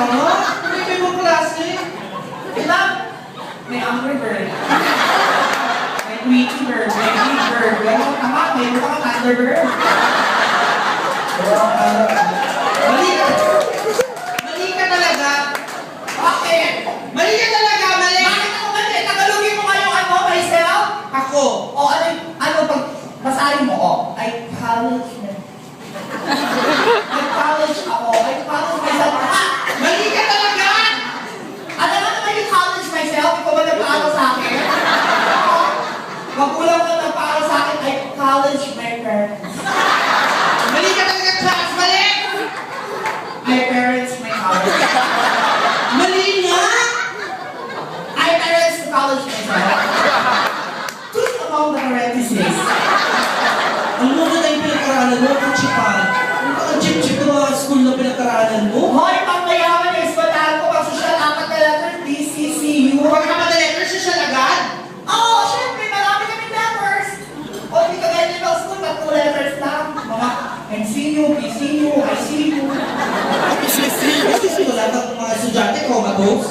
Tama? May iba ibang klase. Diba? May angry bird. May tweety bird. May big bird. Ganon tama. May mukha kang thunderbird. Mali ka. Mali ka talaga. Bakit? Mali ka talaga, mali. Bakit ako mali? Tagalogin mo ngayong ano, myself? Ako. O ano, ano pag basahin mo, o, I college na. I college ako. I college myself. Ah! Mali ka talaga. Ano nga naman yung college myself? Ikaw ba nagpaaral sa akin? Oo. Magulang ka nagpaaral sa akin. I college my parents. Mali ka talaga, Charles. Mali. My parents my college. Mali nga. I parents to college myself. Choose among the parentheses. Ang muna na yung pinag-aralan mo, kachipan. Ang kakachip-chip ng mga school na pinag-aralan mo. Hoy, pang mayaman yung eskwalahan ko, pag social apat na letter, DCCU. Huwag ka madaletter siya siya agad. Oo, syempre, marami kami letters. O, hindi ka ganyan yung school, tatlong letters lang. Mga MCU, PCU, ICU. Ito lahat ng mga estudyante, comatose.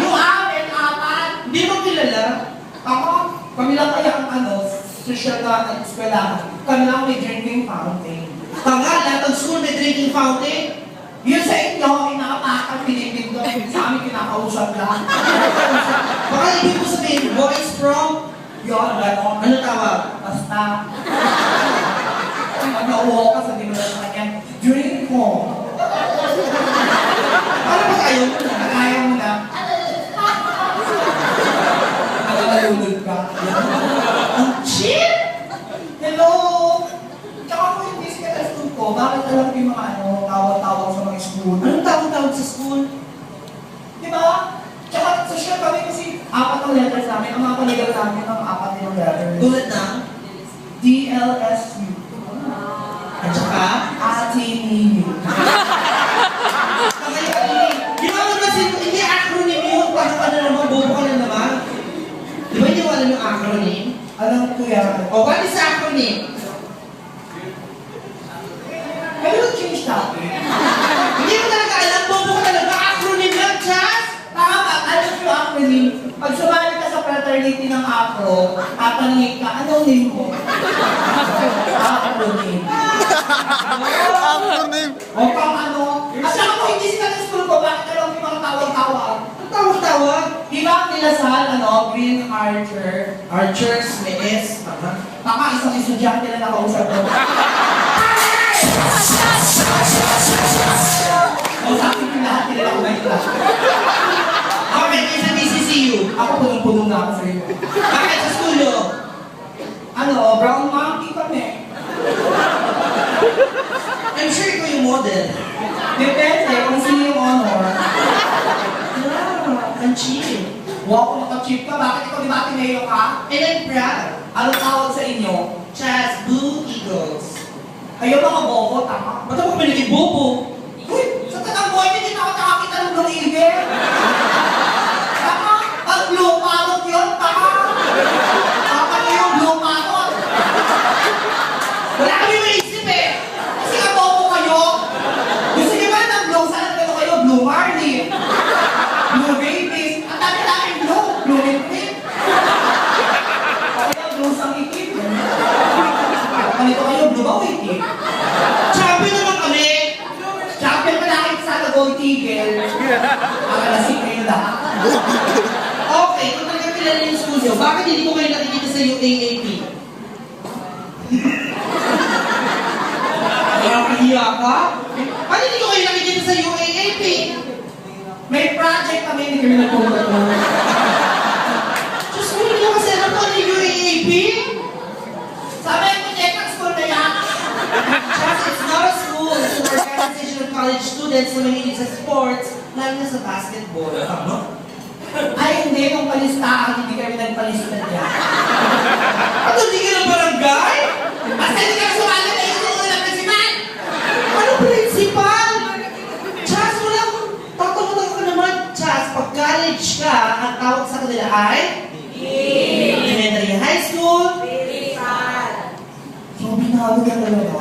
Yung amin, apat. Hindi mo kilala. Ako, kami lang kaya ang ano, social na eskwelahan. Kami lang may drinking fountain. Tanga, lahat ng school may drinking fountain. Yun sa inyo, inaapakan, pinipindot. Sa amin, kinakausap lang. Baka ibig mo sabihin, boys from... Yun, gano'n. Ano tawag? Basta. Pag nauho ka, sabi mo lang sa kanya, drink mo. Para ba kayo? Ayaw mo na. Nakakalunod ka. Ang cheap! Hello! Tsaka kung hindi ka sa school ko, bakit alam ko yung mga ano, tawag-tawag sa mga school? Anong tawag-tawag sa school? Di ba? Tsaka social kami kasi apat ang letters namin. Ang mga paligal namin ang apat yung letters. Tulad ng... DLSU. At saka... Atiniu. Ginawa kasi, hindi acronym yun. Ano naman, bobo ka na naman. Di ba hindi mo alam yung acronym? Alam ko yan. O, what is acronym? Can you change that? Hindi mo talaga alam, bobo ka talaga. Acronym lang, Chas! Tama, alam ko acronym. Pag sumali ka sa Afro, tatanungin ka, anong name mo? Acronym. Acronym. O pang ano? At saka kung hindi sila ng school ko, bakit alam mo yung mga tawag-tawag? Ang tawag-tawag? Di ba ang nilasal, ano, Green Archer? Archers, may S. Tama. Baka isang estudyante na nakausap ko. Kausapin ko lahat nila kung may class. Bakit kayo sa DCCU? Ako punong-puno na ako sa iyo. Bakit sa school nyo? Ano, brown monkey kami. I'm sure ikaw yung model. Depende kung sino yung honor. Ah, ang chill. Wow, kung naka-chip ka, bakit ikaw di ba Ka? And I'm proud. Ano tawag sa inyo? Chas Blue Eagles. Kayo mga bobo, tama. Ba't ako pinaging bobo? Uy, sa tatang boy, hindi na ako nakakita ng Blue Eagle. Tama, pag blue parrot yun, tama. Tama niyo yung blue parrot. Wala kami maisip eh! Kasi nga bobo kayo. Gusto niyo ba ng blue? Sana kayo kayo, blue Marley. Blue babies. Ang dami-dami blue. Blue lipstick. O kaya blue sang itim. Ganito kayo, o itim? Champion naman kami! Champion pa nakit sa gold eagle. Akalasing kayo lahat. Okay, kung talaga kilala yung school nyo, bakit hindi ko kayo nakikita sa UAAP? Nakakahiya ka? Bakit hindi ko kayo nakikita sa UAAP? May project kami, hindi kami nagpunta doon. Diyos ko, hindi ko kasi alam kung ano yung UAAP? Sabi ko, check ang school na yan. Just, it's not a school, it's an organization of college students na mahilig sa sports, lalo na sa basketball. Tama? Ay, hindi, nung palistahan, hindi kami nagpalista niya. Ano, hindi ka ng barangay? Basta hindi kami sumali na yung sumunod na principal. Ano principal? Chas, walang tatanong ka naman, Chas, pag college ka, ang tawag sa kanila ay? Elementary high school? So, binalo ka talaga.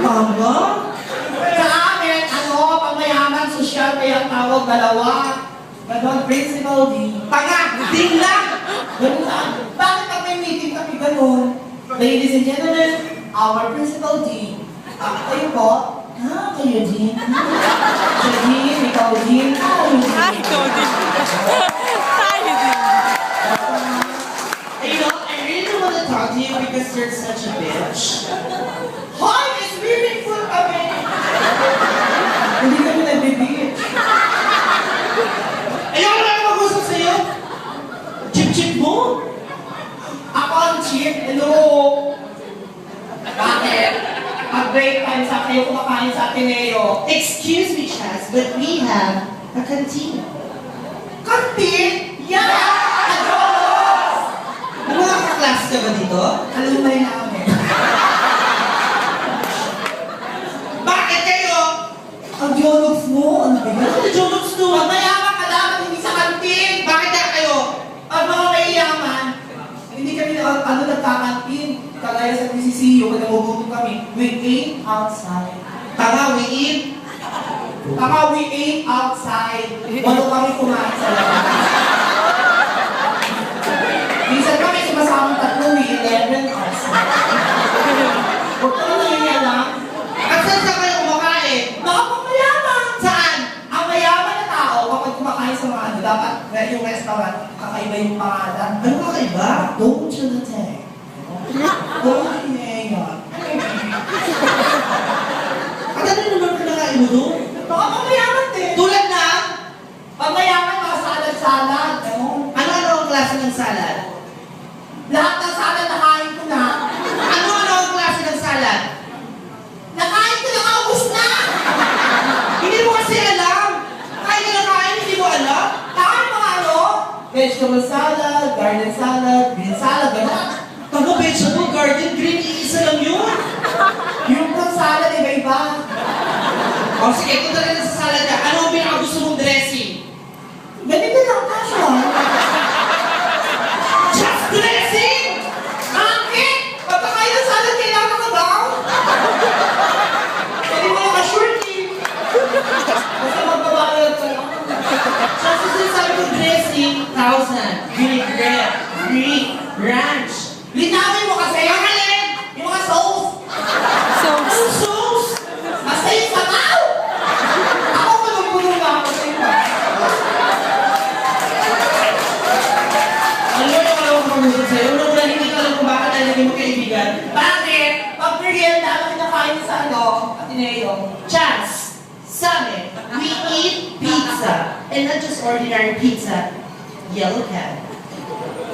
Mama? Tinatawag dalawa. Ganon, principal D. Tanga! Din lang! Ganun saan? Bakit pag may meeting kami ganun? Ladies and gentlemen, our principal D. Ah, kayo po? Ah, kayo din. Siya din, ikaw. Ah, kayo din. Ay, ikaw din. Tayo din. You know, I really want to talk to you because you're such a bitch. Hoy, may swimming pool kami! Hindi kami nag-beach. Ayoko na mag-usap sa'yo! Chip-chip mo! Ako ang chief, hello! Bakit? Pag break time sa kayo kumakain sa Ateneo. Excuse me, Chaz, but we have a canteen. Kantin! Yeah! Adolos! May mga kaklase ka ba dito? Alumay namin. Bakit kayo? Ang geologs mo, ano ba yan? Ano na jokes to? Pag mayaman ka dapat hindi sa kantin! Bakit na kayo? Pag mga mayayaman, hindi kami na, ano, nagkakantin. Kagaya sa PCCU, pag nagugutom kami, we ate outside. Tanga, we eat. Kaka we ate outside. Walo kami kumain sa labas. Minsan kami sumasamang tatlo, we 11 outside. Huwag ka na lang. At saan sa kayo kumakain? Nakapamayaman! Saan? Ang mayaman na tao, kapag kumakain sa mga ano, dapat eh, yung restaurant, kakaiba yung pangalan. Ano ka kaiba? Don't you take? Don't mayor. At ano naman kinakain mo doon? Nakapamayaman din. Tulad ng, Pag mayaman, mga salad-salad. Ano? ano-ano ang klase ng salad? Lahat ng salad nakain ko na. Ano-ano ang klase ng salad? Nakain ko na, kaubos na! Hindi mo kasi alam. Kain ka na kain, hindi mo alam. Kain mga ano? Vegetable salad, garden salad, green salad, gano'n. Tago vegetable garden, green, iisa lang yun. Yung fruit salad, iba-iba. O sige, kung talaga sa salad ka, ano ang pinakagusto mong dressing? Ganito lang casual. Just dressing! Bakit? Pagkakain ng salad, kailangan ka daw? Pwede mo lang ka-shorty. Basta magbabayad ka lang. Just as sabi ko dressing, thousand, vinaigrette, Greek, ranch. Linawin mo kasi. Ang alin! Yung mga sauce. So, Ang sauce! Basta yung sabaw! Ako punong-puno na ako sa iba. Ano yung alam ko mag-usap sa'yo? Unang una, hindi ko alam kung bakit tayo naging magkaibigan. Bakit? Pag merienda, ano kinakain sa ano? Ateneo. Chance, sabi, we eat pizza. And not just ordinary pizza, yellow can.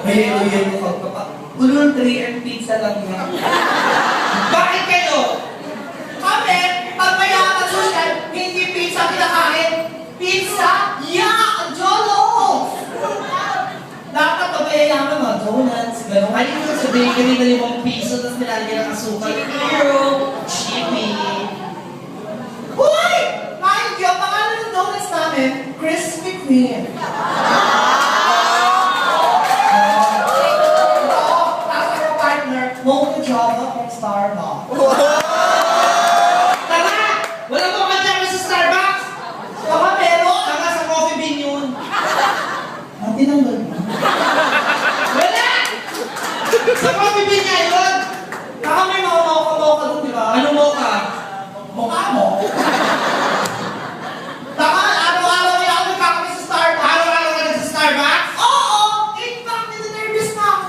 May yelo-yelo ka pa pa. Ulun 3 and pizza lang yan. Bakit kayo? Kami, pag mayaman social, hindi pizza kinakain. Pizza? Yeah! Jolo! Dapat pag mayayaman mga donuts, gano'n. Ano yung sa bakery na limang piso tapos nilalagyan ng asukal? Euro! Chippy! Hoy! Mind you, ang donuts namin, Krispy Kreme. Mocha Java from Starbucks. Tama! Wala ka dyan sa Starbucks! Baka meron. Tama sa coffee bean yun! Ang tinanggal mo. Wala! Sa coffee bean niya yun! Baka may mga mocha-mocha doon, di ba? Ano mo ka? Mukha mo. Baka araw-araw kaya ako nagkakami sa Starbucks. Araw-araw ka na sa Starbucks? Oo! In fact, nininervous na ako.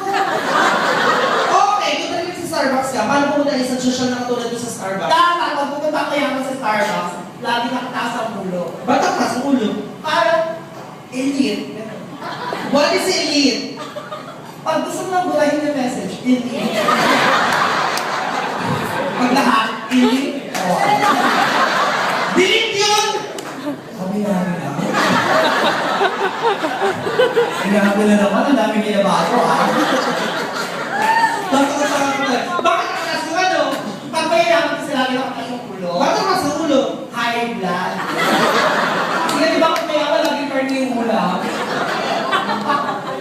Okay, kung talaga sa Starbucks ka, paano pumunta ka sa social na katulad mo sa Starbucks? Dapat, pag pupunta ko yaman sa Starbucks, lagi nakataas ang ulo. Ba't ang taas ng ulo? Parang, elite. What is elite? Pag gusto mo lang bulahin yung message, elite. Pag lahat, elite. Oh, Delete yun! sabi namin na. Sinabi na naman, ang daming ginabago ah. Bakit ka sa? Bakit ang taas ng ano? Pag mayayaman kasi lagi nakataas ang ulo, Bakit taas ng ulo? high blood. Sige, di ba kung mayaman, lagi karni yung ulam?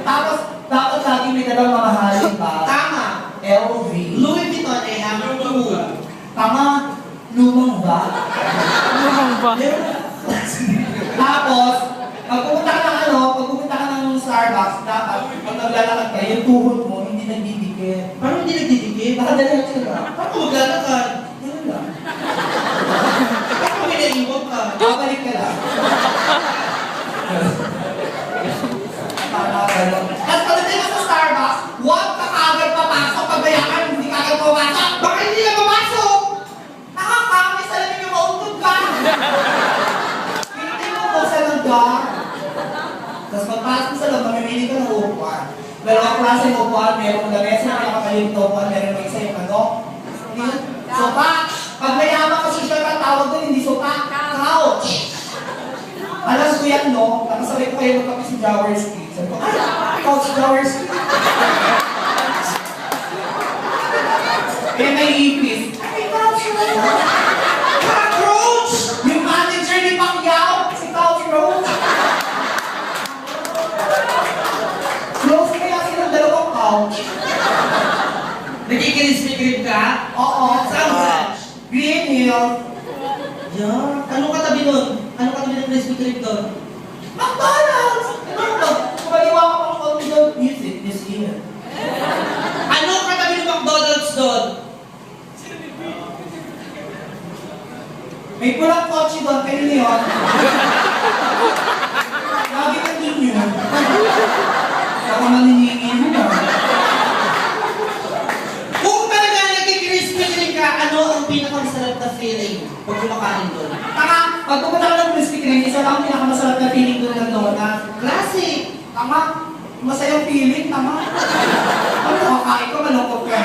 Tapos, dapat lagi may dalang mamahalin ba? Tama. LV. Louis Vuitton, I have two. Tama, lumang ba? Tapos, pag pumunta ka ng ano, pag pumunta ka ng Starbucks, dapat, pag naglalakad ka, yung tuhod mo, hindi nagdidikit. Parang hindi nagdidikit. Nakadali lang sila. Paano ka maglalakad? Ganun lang. Paano may naiwan ka? Babalik ka lang. Tama, ganun. At pagdating ka sa Starbucks, huwag ka kaagad papasok. Pagbayakan, hindi ka agad pumasok. Bakit hindi ka papasok? Nakakamiss, alam niyo, mauntog ka. Hindi mo po sa langga. Tapos pagpasok sa loob, mamimili ka ng upuan. Dalawang klase ng upuan, merong lamesa na nakakalimit na upuan, meron may isa yung ano. Sopa. Pag mayaman kasi siya ang tawag doon, hindi sopa. Couch. Alam ko yan, no? Nakasabay ko kayo magkapi si Jaworski. Sabi ko, ay, couch Jaworski. Eh, may ipis. Ay, couch Jaworski. Nagkikirispi grip ka? Oo. Saan branch? Green Hill. Yan. Anong katabi nun? Anong katabi ng Kreme doon? McDonald's! Ano ba? Kumaliwa ka pang konti doon. Music, this year. Anong katabi ng McDonald's doon? May pulang kotse doon, kanina yun. Lagi ka din yun. Ako maniningin mo na. Kung talaga nagkikrispy Kreme ka, ano ang pinakamasarap na feeling pag kumakain doon? Tama, pag pumunta ka ng Krispy Kreme, isa lang ang pinakamasarap na feeling doon ng donut. Classic! Tama, masayang feeling, tama. Ano, kakain ko, malungkot ka.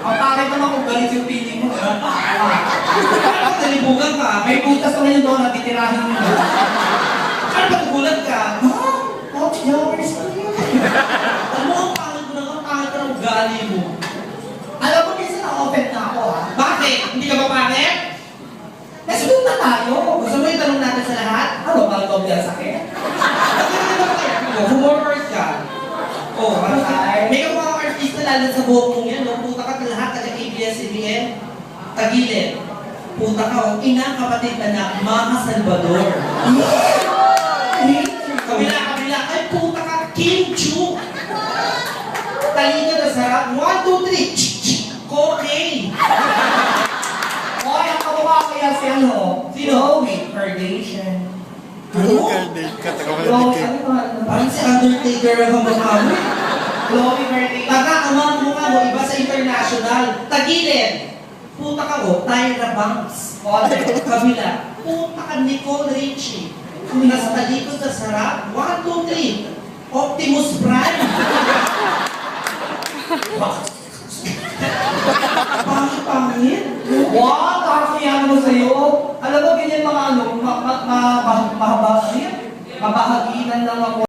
Ang pangit naman kung galit yung feeling mo. eh. Parang nalibugan ka. May butas naman yung donut, titirahin mo. Ano ba nagulat ka? Ah, Coach Jowers. Ano ang pangit mo na ang pangit ka ng ugali mo? Alam mo, minsan na-open na ako, ha? Bakit? Hindi ka ba pangit? Kasi doon na tayo. Gusto mo itanong natin sa lahat? Ano, para doble ang sakit? Humorous Oh, ano ka? Ay. May mga artista lalo sa buhok mong yan, no? Puta ka lahat taga ABS-CBN. Tagilid. Puta ka, oh. Ina, kapatid, anak, Mama Salvador. Kabila, kabila. Ay, puta ka, Kim Chu. Talino na sarap. One, two, three. Ch, ch. Cocaine. Hoy, ang kamukha ko yan si ano? Sino? Chloe Kardashian. Ano? Chloe, ano ba? Parang si Undertaker mukha mo. Chloe Kardashian. Taga, ang mga mukha mo, iba sa international. Tagilid. Puta ka mo, Tyra Banks. Model. Kabila. Puta ka, Nicole Richie. Nasa talikod na sarap. One, two, three. Optimus Prime. Pangit. Wow, kakakiyan mo sa'yo. Alam mo, ganyan mga ano, ma, ma, ma, ma, mahaba, ano? Mabahaginan lang ako.